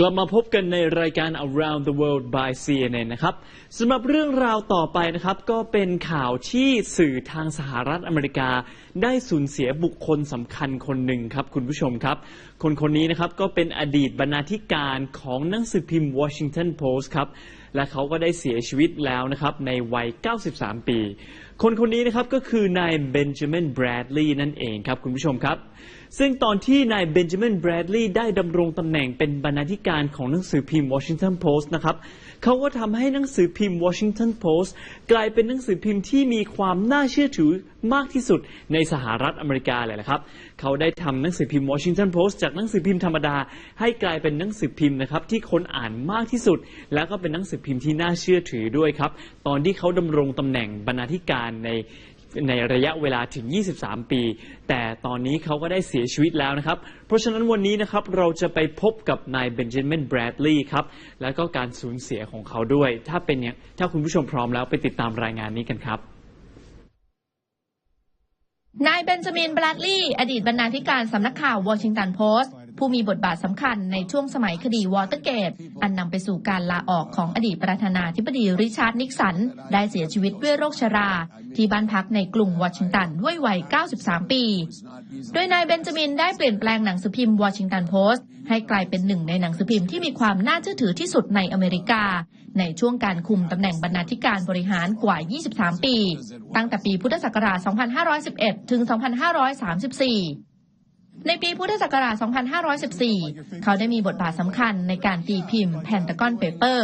กลับมาพบกันในรายการ Around the World by CNN นะครับสำหรับเรื่องราวต่อไปนะครับก็เป็นข่าวที่สื่อทางสหรัฐอเมริกา ได้สูญเสียบุคคลสำคัญคนหนึ่งครับคุณผู้ชมครับ คนคนนี้นะครับก็เป็นอดีตบรรณาธิการของหนังสือพิมพ์ Washington Post ครับและเขาก็ได้เสียชีวิตแล้วนะครับในวัย 93 ปี คนคนนี้นะครับก็คือนายเบนจามินแบรดลีย์นั่นเองครับคุณผู้ชมครับ ซึ่งตอนที่นายเบนจามินแบรดลีย์ได้ดำรงตำแหน่งเป็นบรรณาธิการของหนังสือพิมพ์ Washington Post นะครับเขาก็ทำให้หนังสือพิมพ์ Washington Post กลายเป็นหนังสือพิมพ์ที่มีความน่าเชื่อถือมากที่สุดในสหรัฐอเมริกาเลยนะครับ เขาได้ทำหนังสือพิมพ์ Washington Post จากหนังสือพิมพ์ธรรมดา ให้กลายเป็นหนังสือพิมพ์นะครับที่คนอ่านมากที่สุด แล้วก็เป็นหนังสือพิมพ์ที่น่าเชื่อถือด้วยครับ ตอนที่เขาดำรงตำแหน่งบรรณาธิการใน ในระยะเวลาถึง 23 ปี แต่ตอนนี้เขาก็ได้เสียชีวิตแล้วนะครับ เพราะฉะนั้นวันนี้นะครับเราจะไปพบกับนายเบนจามินแบรดลีย์ครับ แล้วก็การสูญเสียของเขาด้วย ถ้าเป็นเนี่ยถ้าคุณผู้ชมพร้อมแล้วไปติดตามรายงานนี้กันครับนายเบนจามินแบรดลีย์อดีตบรรณาธิการสำนักข่าววอชิงตันโพสต์ ผู้มีบทบาทสำคัญในช่วงสมัยคดีวอเตอร์เกต อันนำไปสู่การลาออกของอดีตประธานาธิบดีริชาร์ดนิกสัน ได้เสียชีวิตด้วยโรคชรา ที่บ้านพักในกรุงวอชิงตันด้วยวัย 93 ปี โดยนายเบนจามินได้เปลี่ยนแปลงหนังสือพิมพ์วอชิงตันโพสต์ให้กลายเป็นหนึ่งในหนังสือพิมพ์ที่มีความน่าเชื่อถือที่สุดในอเมริกา ในช่วงการคุมตำแหน่งบรรณาธิการบริหารกว่า 23 ปี ตั้งแต่ปีพุทธศักราช 2511 ถึง 2534 ในปีพุทธศักราช 2514 เขาได้มีบทบาทสำคัญในการตีพิมพ์ Pentagon Paper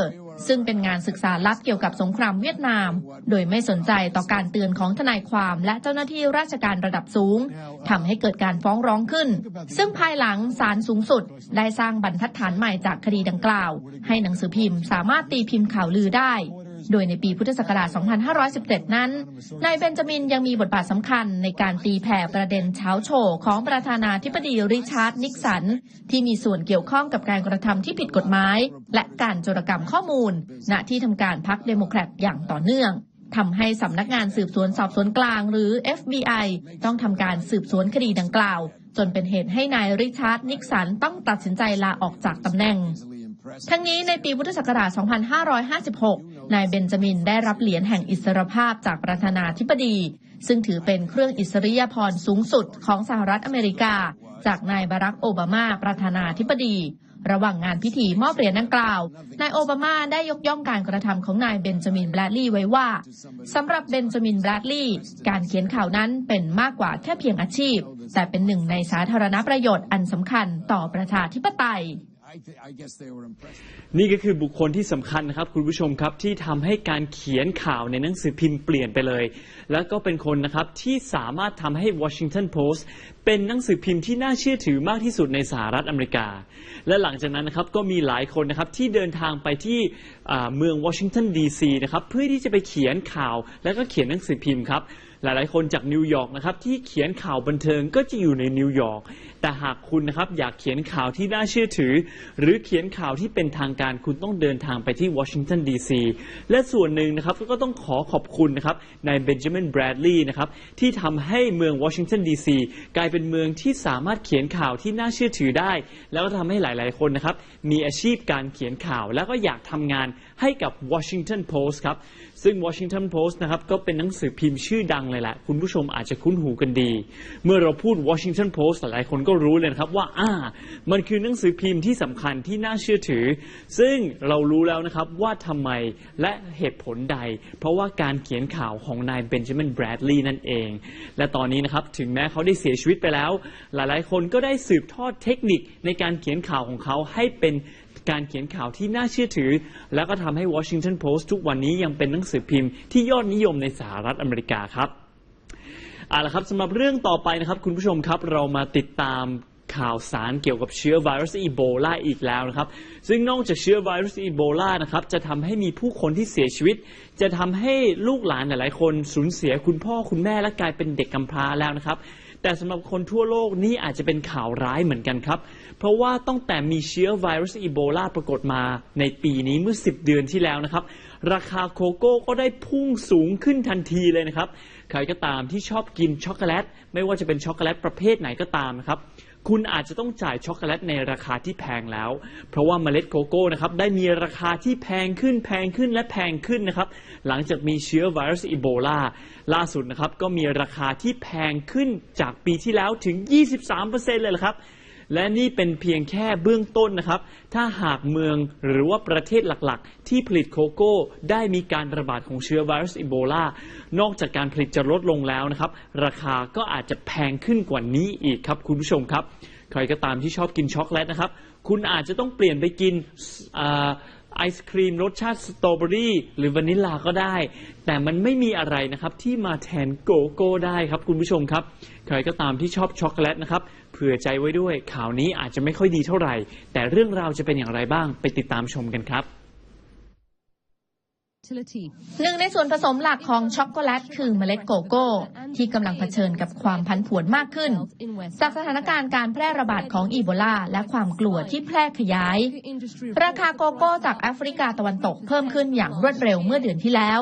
ซึ่งเป็นงานศึกษาลับเกี่ยวกับสงครามเวียดนาม โดยไม่สนใจต่อการเตือนของทนายความและเจ้าหน้าที่ราชการระดับสูงทำให้เกิดการฟ้องร้องขึ้น ซึ่งภายหลังศาลสูงสุด ได้สร้างบรรทัดฐานใหม่จากคดีดังกล่าว ให้หนังสือพิมพ์สามารถตีพิมพ์ข่าวลือได้ โดยในปีพุทธศักราช 2517 นั้น นายเบนจามินยังมีบทบาทสำคัญในการตีแผ่ประเด็นเช้าโชว์ของประธานาธิบดีริชาร์ดนิกสัน ที่มีส่วนเกี่ยวข้องกับการกระทำที่ผิดกฎหมาย และการโจรกรรมข้อมูล ณที่ทำการพรรคเดโมแครตอย่างต่อเนื่องทำให้สำนักงานสืบสวนสอบสวนกลางหรือ FBI ต้องทำการสืบสวนคดีดังกล่าว จนเป็นเหตุให้นายริชาร์ดนิกสันต้องตัดสินใจลาออกจากตำแหน่ง ทั้งนี้ในปีพุทธศักราช 2556 นายเบนจามินได้รับเหรียญแห่งอิสรภาพจากประธานาธิบดี ซึ่งถือเป็นเครื่องอิสริยาภรณ์สูงสุดของสหรัฐอเมริกา จากนายบารักโอบามาประธานาธิบดี ระหว่างงานพิธีมอบเหรียญดังกล่าว นายโอบามาได้ยกย่องการกระทำของนายเบนจามินแบรดลีย์ไว้ว่าสำหรับเบนจามินแบรดลีย์การเขียนข่าวนั้นเป็นมากกว่าแค่เพียงอาชีพ แต่เป็นหนึ่งในสาธารณประโยชน์อันสำคัญต่อประชาธิปไตย นี่ก็คือบุคคลที่สำคัญนะครับ คุณผู้ชมครับที่ทำให้การเขียนข่าวในหนังสือพิมพ์เปลี่ยนไปเลย แล้วก็เป็นคนนะครับที่สามารถทำให้ Washington Post เป็นหนังสือพิมพ์ที่น่าเชื่อถือมากที่สุดในสหรัฐอเมริกา และหลังจากนั้นนะครับก็มีหลายคนนะครับที่เดินทางไปที่เมืองวอชิงตันดีซีนะครับเพื่อที่จะไปเขียนข่าวแล้วก็เขียนหนังสือพิมพ์ครับหลายๆ คนจากนิวยอร์กนะครับที่เขียนข่าวบันเทิงก็จะอยู่ในนิวยอร์กแต่หากคุณนะครับอยากเขียนข่าวที่น่าเชื่อถือ หรือเขียนข่าวที่เป็นทางการคุณต้องเดินทางไปที่วอชิงตันดีซีและส่วนหนึ่งนะครับก็ต้องขอขอบคุณนะครับนายเบนจามินแบรดลีย์นะครับที่ทำให้เมืองวอชิงตันดีซีกลายเป็นเมืองที่สามารถเขียนข่าวที่น่าเชื่อถือได้ แล้วก็ทำให้หลาย ๆ คนนะครับ มีอาชีพการเขียนข่าว แล้วก็อยากทำงานให้กับ Washington Post ครับ ซึ่ง Washington Post นะครับก็เป็นหนังสือพิมพ์ชื่อดังเลยแหละ คุณผู้ชมอาจจะคุ้นหูกันดี เมื่อเราพูด Washington Post หลายคนก็รู้เลยนะครับว่าอ่า มันคือหนังสือพิมพ์ที่สำคัญที่น่าเชื่อถือ ซึ่งเรารู้แล้วนะครับว่าทำไมและเหตุผลใด เพราะว่าการเขียนข่าวของนายเบนจามินแบรดลีย์นั่นเอง และตอนนี้นะครับถึงแม้เขาได้เสียชีวิตไปแล้ว หลายๆ คนก็ได้สืบทอดเทคนิคในการเขียนข่าวของเขาให้เป็น การเขียนข่าวที่น่าเชื่อถือ แล้วก็ทำให้ Washington Post ทุกวันนี้ยังเป็นหนังสือพิมพ์ที่ยอดนิยมในสหรัฐอเมริกาครับเอาละครับสำหรับเรื่องต่อไปนะครับ คุณผู้ชมครับเรามาติดตามข่าวสารเกี่ยวกับเชื้อไวรัสอีโบลาอีกแล้วนะครับ ซึ่งนอกจากเชื้อไวรัสอีโบลานะครับ จะทำให้มีผู้คนที่เสียชีวิต จะทำให้ลูกหลานหลายๆ คนสูญเสียคุณพ่อคุณแม่และกลายเป็นเด็กกำพร้าแล้วนะครับ แต่สำหรับคนทั่วโลกนี่อาจจะเป็นข่าวร้ายเหมือนกันครับ เพราะว่าตั้งแต่มีเชื้อไวรัสอีโบลาปรากฏมาในปีนี้เมื่อ 10 เดือนที่แล้วนะครับ ราคาโคโก้ก็ได้พุ่งสูงขึ้นทันทีเลยนะครับ ใครก็ตามที่ชอบกินช็อกโกแลต ไม่ว่าจะเป็นช็อกโกแลตประเภทไหนก็ตามนะครับ คุณอาจจะต้องจ่ายช็อกโกแลตในราคาที่แพงแล้ว เพราะว่าเมล็ดโกโก้นะครับได้มีราคาที่แพงขึ้นแพงขึ้นและแพงขึ้นนะครับ หลังจากมีเชื้อไวรัสอีโบลาล่าสุดนะครับก็มีราคาที่แพงขึ้นจากปีที่แล้วถึง 23%เลยละครับ และนี่เป็นเพียงแค่เบื้องต้นนะครับ ถ้าหากเมืองหรือว่าประเทศหลักๆ ที่ผลิตโกโก้ได้มีการระบาดของเชื้อไวรัสอีโบลา นอกจากการผลิตจะลดลงแล้วนะครับ ราคาก็อาจจะแพงขึ้นกว่านี้อีกครับคุณผู้ชมครับ ใครก็ตามที่ชอบกินช็อกโกแลตนะครับ คุณอาจจะต้องเปลี่ยนไปกินไอศครีมรสชาติสตรอเบอรี่หรือวานิลลาก็ได้ แต่มันไม่มีอะไรนะครับที่มาแทนโกโก้ได้ครับคุณผู้ชมครับ ใครก็ตามที่ชอบช็อกโกแลตนะครับ เผื่อใจไว้ด้วยข่าวนี้อาจจะไม่ค่อยดีเท่าไหร่ แต่เรื่องราวจะเป็นอย่างไรบ้างไปติดตามชมกันครับ หนึ่งในส่วนผสมหลักของช็อกโกแลตคือเมล็ดโกโก้ ที่กำลังเผชิญกับความพันผวนมากขึ้น จากสถานการณ์การแพร่ระบาดของอีโบลาและความกลัวที่แพร่ขยาย ราคาโกโก้จากแอฟริกาตะวันตกเพิ่มขึ้นอย่างรวดเร็วเมื่อเดือนที่แล้ว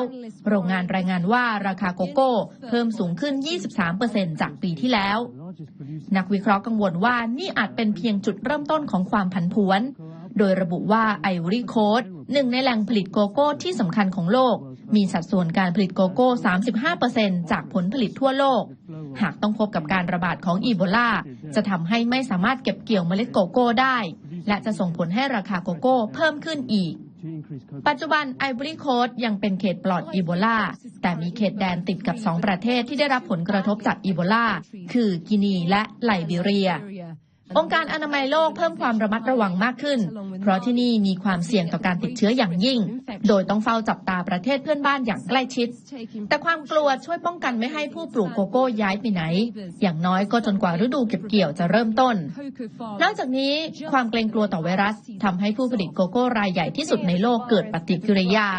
โรงงานรายงานว่าราคาโกโก้เพิ่มสูงขึ้น 23%จากปีที่แล้ว นักวิเคราะห์กังวลว่านี่อาจเป็นเพียงจุดเริ่มต้นของความผันผวน โดยระบุว่าไอวอรี่โคสหนึ่งในแหล่งผลิตโกโก้ที่สำคัญของโลก มีสัดส่วนการผลิตโกโก้ 35%จากผลผลิตทั่วโลก หากต้องพบกับการระบาดของอีโบลาจะทำให้ไม่สามารถเก็บเกี่ยวเมล็ดโกโก้ได้ และจะส่งผลให้ราคาโกโก้เพิ่มขึ้นอีกปัจจุบันไอ o อรี่โคสยังเป็นเขตปลอดอีโบลา แต่มีเขตแดนติดกับ 2 ประเทศที่ได้รับผลกระทบจากอีโบลา คือกินีและไลบีเรีย องค์การอนามัยโลกเพิ่มความระมัดระวังมากขึ้น เพราะที่นี่มีความเสี่ยงต่อการติดเชื้ออย่างยิ่ง โดยต้องเฝ้าจับตาประเทศเพื่อนบ้านอย่างใกล้ชิด แต่ความกลัวช่วยป้องกันไม่ให้ผู้ปลูกโกโก้ย้ายไปไหน อย่างน้อยก็จนกว่าฤดูเก็บเกี่ยวจะเริ่มต้น นอกจากนี้ความเกรงกลัวต่อไวรัสทำให้ผู้ผลิตโกโก้รายใหญ่ที่สุดในโลกเกิดปฏิกิริยา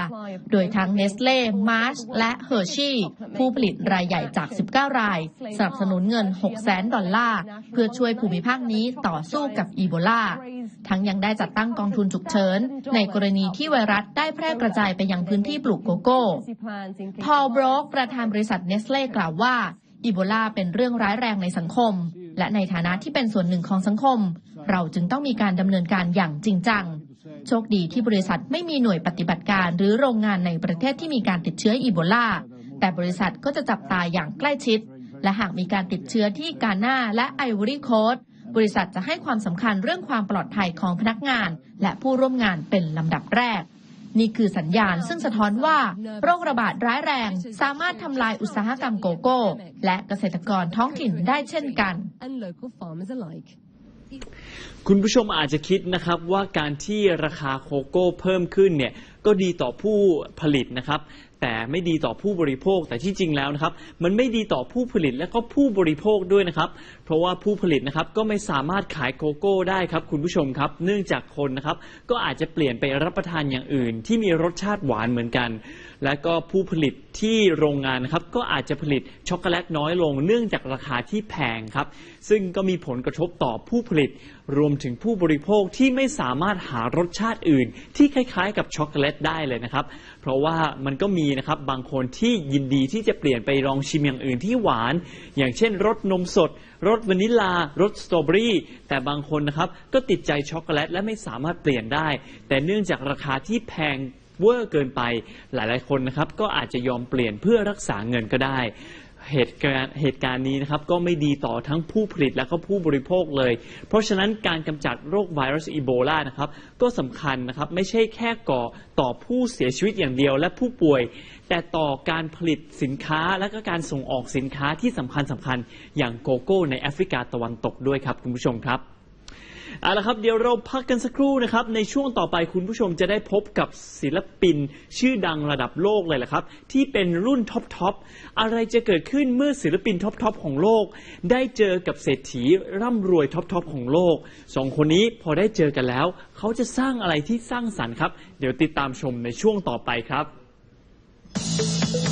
โดยทั้งเนสเล่ มาร์ช และเฮอร์ชีผู้ผลิตรายใหญ่จาก 19 ราย สนับสนุนเงิน6แสนดอลลาร์ เพื่อช่วยภูมิภาคนี้ต่อสู้กับอีโบลา ทั้งยังได้จัดตั้งกองทุนฉุกเฉิน ในกรณีที่ไวรัสได้แพร่กระจายไปยังพื้นที่ปลูกโกโก้ พอลบรอกประธานบริษัทเนสเล่กล่าวว่าอีโบลาเป็นเรื่องร้ายแรงในสังคม และในฐานะที่เป็นส่วนหนึ่งของสังคม เราจึงต้องมีการดำเนินการอย่างจริงจัง โชคดีที่บริษัทไม่มีหน่วยปฏิบัติการหรือโรงงานในประเทศที่มีการติดเชื้ออีโบลา แต่บริษัทก็จะจับตาอย่างใกล้ชิด และหากมีการติดเชื้อที่กาหน้าและไอวอรี่โคส บริษัทจะให้ความสำคัญเรื่องความปลอดภัยของพนักงาน และผู้ร่วมงานเป็นลำดับแรก นี่คือสัญญาณซึ่งสะท้อนว่า โรคระบาดร้ายแรง สามารถทำลายอุตสาหกรรมโกโก้ และเกษตรกรท้องถิ่นได้เช่นกันคุณผู้ชมอาจจะคิดนะครับว่าการที่ราคาโคโก้เพิ่มขึ้นเนี่ย ก็ดีต่อผู้ผลิตนะครับ แต่ไม่ดีต่อผู้บริโภคแต่ที่จริงแล้วนะครับ มันไม่ดีต่อผู้ผลิตและก็ผู้บริโภคด้วยนะครับ เพราะว่าผู้ผลิตนะครับก็ไม่สามารถขายโกโก้ได้ครับคุณผู้ชมครับ เนื่องจากคนนะครับก็อาจจะเปลี่ยนไปรับประทานอย่างอื่น ที่มีรสชาติหวานเหมือนกัน และก็ผู้ผลิตที่โรงงานนะครับก็อาจจะผลิตช็อกโกแลตน้อยลง เนื่องจากราคาที่แพงครับ ซึ่งก็มีผลกระทบต่อผู้ผลิตรวมถึงผู้บริโภคที่ไม่สามารถหารสชาติอื่น ที่คล้ายๆ กับช็อกโกแลตได้เลยนะครับ เพราะว่ามันก็มีนะครับบางคนที่ยินดีที่จะเปลี่ยนไปลองชิมอย่างอื่นที่หวาน อย่างเช่นรสนมสดรสวานิลลารสสตรอเบอรี่แต่บางคนนะครับก็ติดใจช็อกโกแลตและไม่สามารถเปลี่ยนได้ แต่เนื่องจากราคาที่แพงเวอร์เกินไปหลาย ๆ คนนะครับก็อาจจะยอมเปลี่ยนเพื่อรักษาเงินก็ได้ เหตุการณ์เหตุการณ์นี้นะครับก็ไม่ดีต่อทั้งผู้ผลิตและก็ผู้บริโภคเลย เพราะฉะนั้นการกำจัดโรคไวรัสอีโบลานะครับก็สำคัญนะครับไม่ใช่แค่ก่อต่อผู้เสียชีวิตอย่างเดียวและผู้ป่วย แต่ต่อการผลิตสินค้าและก็การส่งออกสินค้าที่สำคัญสำคัญอย่างโกโก้ในแอฟริกาตะวันตกด้วยครับคุณผู้ชมครับ เอาละครับเดี๋ยวเราพักกันสักครู่นะครับ ในช่วงต่อไปคุณผู้ชมจะได้พบกับศิลปิน ชื่อดังระดับโลกเลยแหละครับ ที่เป็นรุ่นท็อปทอปอะไรจะเกิดขึ้นเมื่อศิลปินท็อปทอปของโลก ได้เจอกับเศรษฐีร่ำรวยท็อปทอปของโลกสองคนนี้พอได้เจอกันแล้ว เขาจะสร้างอะไรที่สร้างสรรค์ครับ เดี๋ยวติดตามชมในช่วงต่อไปครับ